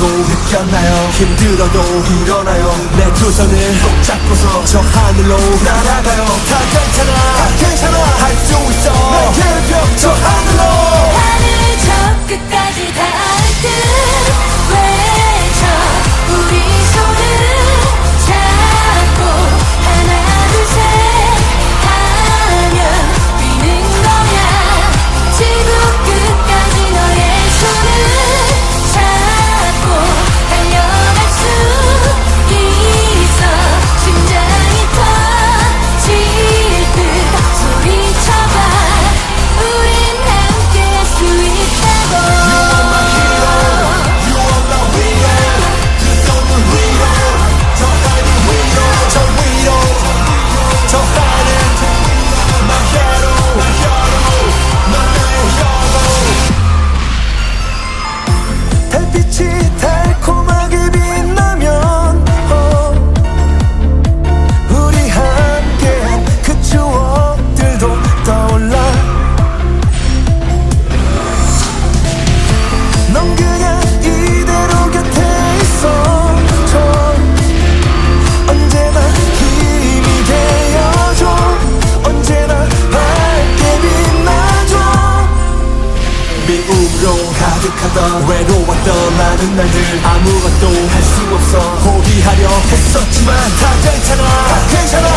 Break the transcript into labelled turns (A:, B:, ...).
A: 하고 느꼈나요? 힘들어도 일어나요? 내 두 손을 꼭 잡고서 저 하늘로 날아가요. 다 괜찮아. 미움으로 가득하던 외로웠던 많은 날들 아무것도 할 수 없어 포기하려 했었지만 다 괜찮아 다 괜찮아.